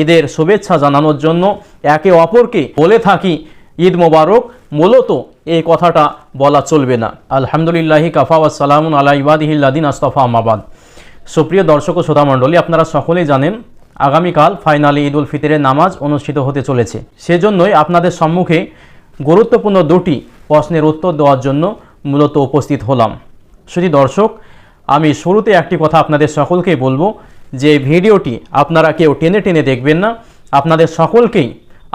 ঈদের শুভেচ্ছা জানানোর জন্য একে অপরকে বলে থাকি, ঈদ মোবারক, মূলত এই কথাটা বলা চলবে না। আলহামদুলিল্লাহি কাফা ওয়াসালামুন আলা ইবাদিহিল্লাদিন আস্তফা আমাবাদ সুপ্রিয় দর্শক ও শ্রোতামণ্ডলী আপনারা সকলেই জানেন, আগামীকাল ফাইনালি ঈদ উল ফিতরের নামাজ অনুষ্ঠিত হতে চলেছে। সেজন্যই আপনাদের সম্মুখে গুরুত্বপূর্ণ দুটি প্রশ্নের উত্তর দেওয়ার জন্য মূলত উপস্থিত হলাম। শুধু দর্শক, আমি শুরুতে একটি কথা আপনাদের সকলকেই বলব যে ভিডিওটি আপনারা কেউ টেনে টেনে দেখবেন না, আপনাদের সকলকেই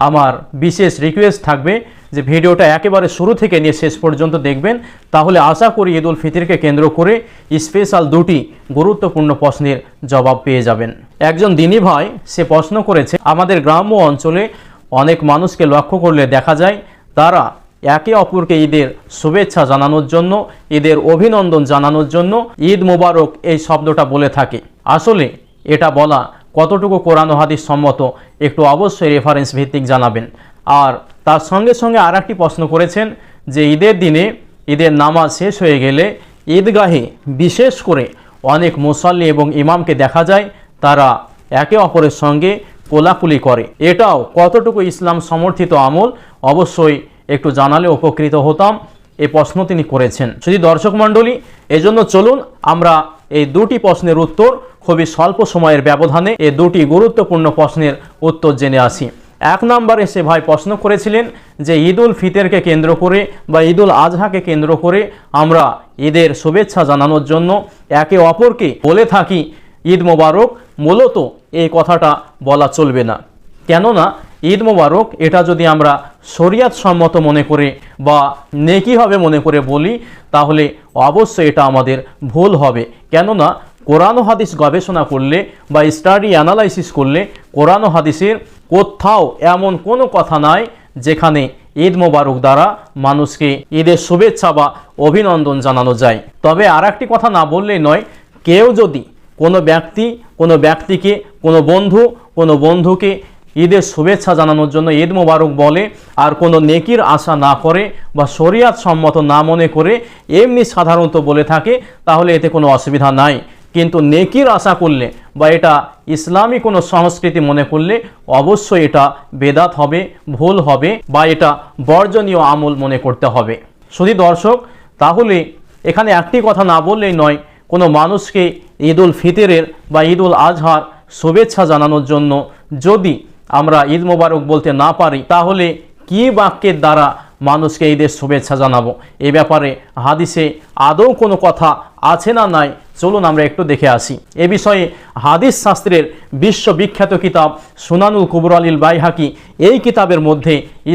আমার বিশেষ রিকোয়েস্ট থাকবে যে ভিডিওটা একেবারে শুরু থেকে নিয়ে শেষ পর্যন্ত দেখবেন। তাহলে আশা করি ঈদ উল ফিতরকে কেন্দ্র করে স্পেশাল দুটি গুরুত্বপূর্ণ প্রশ্নের জবাব পেয়ে যাবেন। একজন দিনী ভাই সে প্রশ্ন করেছে, আমাদের গ্রাম্য অঞ্চলে অনেক মানুষকে লক্ষ্য করলে দেখা যায় তারা একে অপরকে ঈদের শুভেচ্ছা জানানোর জন্য, ঈদের অভিনন্দন জানানোর জন্য ঈদ মোবারক এই শব্দটা বলে থাকে। আসলে এটা বলা কতটুকু কোরআন হাদিস সম্মত, একটু অবশ্যই রেফারেন্স ভিত্তিক জানাবেন। আর তার সঙ্গে সঙ্গে আর প্রশ্ন করেছেন যে ঈদের দিনে ঈদের নামাজ শেষ হয়ে গেলে ঈদগাহে বিশেষ করে অনেক মুসল্লি এবং ইমামকে দেখা যায়, তারা একে অপরের সঙ্গে কোলাকুলি করে। এটাও কতটুকু ইসলাম সমর্থিত আমল, অবশ্যই একটু জানালে উপকৃত হতাম, এ প্রশ্ন তিনি করেছেন। শুধু দর্শক মণ্ডলী, এজন্য চলুন আমরা এই দুটি প্রশ্নের উত্তর খুবই স্বল্প সময়ের ব্যবধানে এই দুটি গুরুত্বপূর্ণ প্রশ্নের উত্তর জেনে আসি। এক নম্বরে সে ভাই প্রশ্ন করেছিলেন যে ঈদ উল ফিতরকে কেন্দ্র করে বা ঈদ উল আজহাকে কেন্দ্র করে আমরা ঈদের শুভেচ্ছা জানানোর জন্য একে অপরকে বলে থাকি, ঈদ মোবারক। মূলত এই কথাটা বলা চলবে না। কেননা ঈদ মোবারক, এটা যদি আমরা শরিয়াত সম্মত মনে করে বা নেকিভাবে মনে করে বলি, তাহলে অবশ্যই এটা আমাদের ভুল হবে। কেননা, কোরআন হাদিস গবেষণা করলে বা স্টাডি অ্যানালাইসিস করলে কোরআন হাদিসের কোথাও এমন কোনো কথা নাই যেখানে ঈদ মোবারক দ্বারা মানুষকে ঈদের শুভেচ্ছা বা অভিনন্দন জানানো যায়। তবে আর একটি কথা না বললেই নয়, কেউ যদি কোনো ব্যক্তি, কোনো ব্যক্তিকে, কোনো বন্ধু, কোনো বন্ধুকে ঈদের শুভেচ্ছা জানানোর জন্য ঈদ মোবারক বলে, আর কোনো নেকির আশা না করে বা শরিয়াত সম্মত না মনে করে এমনি সাধারণত বলে থাকে, তাহলে এতে কোনো অসুবিধা নাই। কিন্তু নেকির আশা করলে বা এটা ইসলামী কোনো সংস্কৃতি মনে করলে অবশ্যই এটা বেদাত হবে, ভুল হবে বা এটা বর্জনীয় আমল মনে করতে হবে। শুধু দর্শক, তাহলে এখানে একটি কথা না বললেই নয়, কোনো মানুষকে ঈদ উল ফিতরের বা ঈদ উল আজহার শুভেচ্ছা জানানোর জন্য যদি আমরা ঈদ মোবারক বলতে না পারি, তাহলে কি বাক্যের দ্বারা মানুষকে ঈদের শুভেচ্ছা জানাব? এ ব্যাপারে হাদিসে আদৌ কোনো কথা আছে না নাই? চলুন আমরা একটু দেখে আসি। এ বিষয়ে হাদিস শাস্ত্রের বিশ্ববিখ্যাত কিতাব সুনানুল কুবর আলীল বাইহাকি এই কিতাবের মধ্যে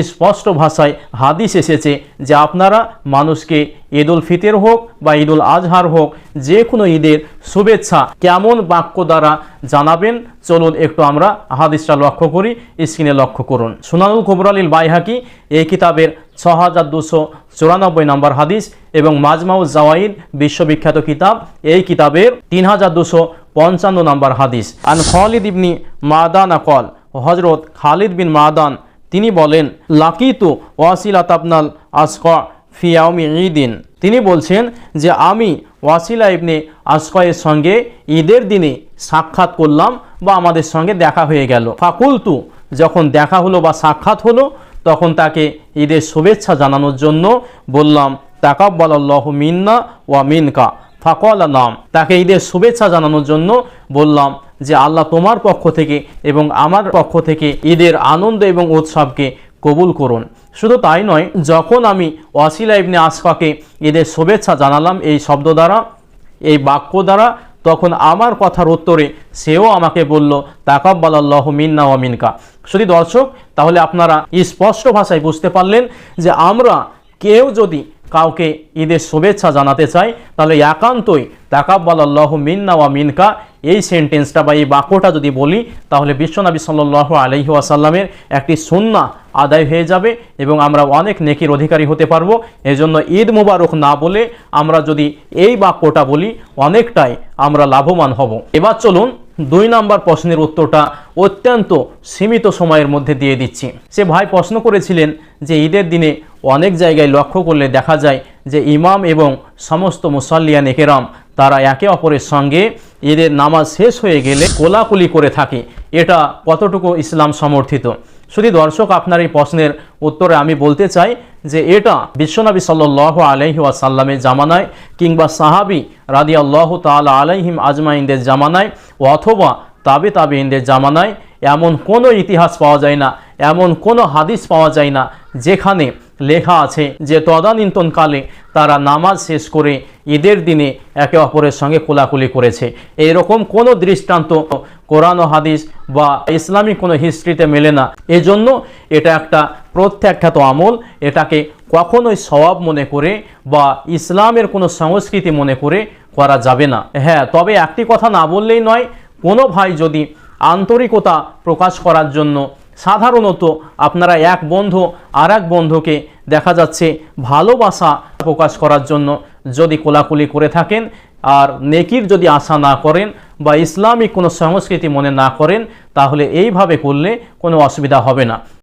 স্পষ্ট ভাষায় হাদিস এসেছে যে আপনারা মানুষকে ঈদ উল ফিতর হোক বা ঈদ উল আজহার হোক, যে কোনো ঈদের শুভেচ্ছা কেমন বাক্য দ্বারা জানাবেন, চলুন একটু আমরা হাদিসটা লক্ষ্য করি, স্ক্রিনে লক্ষ্য করুন। সুনানুল কুবর আলীল বাইহাকি এই কিতাবের ছ হাজার দুশো চুরানব্বই নম্বর হাদিস এবং মাজমাউজ জাওয়াইদ বিশ্ববিখ্যাত কিতাব এই কিতাবের তিন হাজার দুশো পঞ্চান্ন নম্বর হাদিস। আন খালিদ ইবনি মাদান আকল হজরত খালিদ বিন মাদান, তিনি বলেন, লাকিতু ওয়াসিলা তাবনাল আসকা ফিয়াউমি ঈদিন। তিনি বলছেন যে, আমি ওয়াসিলা ইবনে আসকয়ের সঙ্গে ঈদের দিনে সাক্ষাৎ করলাম বা আমাদের সঙ্গে দেখা হয়ে গেল। ফাকুলতু, যখন দেখা হলো বা সাক্ষাৎ হলো, তখন তাকে ঈদের শুভেচ্ছা জানানোর জন্য বললাম তাকাব্বাল্লাহ মিন্না ওয়া মিনকা। ফাকল নাম। তাকে ঈদের শুভেচ্ছা জানানোর জন্য বললাম যে আল্লাহ তোমার পক্ষ থেকে এবং আমার পক্ষ থেকে ঈদের আনন্দ এবং উৎসবকে কবুল করুন। শুধু তাই নয়, যখন আমি ওয়াসিলা ইবনে আসফাকে ঈদের শুভেচ্ছা জানালাম এই শব্দ দ্বারা, এই বাক্য দ্বারা, তখন আমার কথার উত্তরে সেও আমাকে বলল তাকাব্বাল আল্লাহ মিন্না ওয়া মিনকা। শুধু দর্শক, তাহলে আপনারা স্পষ্ট ভাষায় বুঝতে পারলেন যে আমরা কেউ যদি কাউকে ঈদের শুভেচ্ছা জানাতে চাই, তাহলে একান্তই তাকাব্বাল আল্লাহ মিন্না ওয়া মিনকা। এই সেন্টেন্সটা বা এই বাক্যটা যদি বলি, তাহলে বিশ্বনবী সাল্লাহ আলহি আসাল্লামের একটি সুন্না আদায় হয়ে যাবে এবং আমরা অনেক নেকির অধিকারী হতে পারব। এজন্য ঈদ মুবারক না বলে আমরা যদি এই বাক্যটা বলি, অনেকটাই আমরা লাভবান হব। এবার চলুন দুই নাম্বার প্রশ্নের উত্তরটা অত্যন্ত সীমিত সময়ের মধ্যে দিয়ে দিচ্ছি। সে ভাই প্রশ্ন করেছিলেন যে ঈদের দিনে অনেক জায়গায় লক্ষ্য করলে দেখা যায় যে ইমাম এবং সমস্ত মুসল্লিয়ান একেরাম তারা একে অপরের সঙ্গে ঈদের নামাজ শেষ হয়ে গেলে কোলাকুলি করে থাকে। এটা কতটুকু ইসলাম সমর্থিত? শুধু দর্শক, আপনার এই প্রশ্নের উত্তরে আমি বলতে চাই যে এটা বিশ্বনবী সাল্লাহ আলহি ওয়াসাল্লামের জামানায় কিংবা সাহাবি রাদি আল্লাহ তাল আলাইহিম আজমাইনদের জামানায় অথবা তাবে তাবে ইন্দের জামানায় এমন কোনো ইতিহাস পাওয়া যায় না, এমন কোনো হাদিস পাওয়া যায় না যেখানে লেখা আছে যে তদানীন্তনকালে তারা নামাজ শেষ করে ঈদের দিনে একে অপরের সঙ্গে কোলাকুলি করেছে। এরকম কোনো দৃষ্টান্ত কোরআন ও হাদিস বা ইসলামিক কোনো হিস্ট্রিতে মেলে না। এজন্য এটা একটা প্রত্যাখ্যাত আমল। এটাকে কখনোই সওয়াব মনে করে বা ইসলামের কোনো সংস্কৃতি মনে করে করা যাবে না। হ্যাঁ তবে একটি কথা না বললেই নয়, কোনো ভাই যদি আন্তরিকতা প্রকাশ করার জন্য সাধারণত আপনারা এক বন্ধু আর এক বন্ধুকে দেখা যাচ্ছে ভালোবাসা প্রকাশ করার জন্য যদি কোলাকুলি করে থাকেন আর নেকির যদি আশা না করেন বা ইসলামিক কোনো সংস্কৃতি মনে না করেন, তাহলে এইভাবে করলে কোনো অসুবিধা হবে না।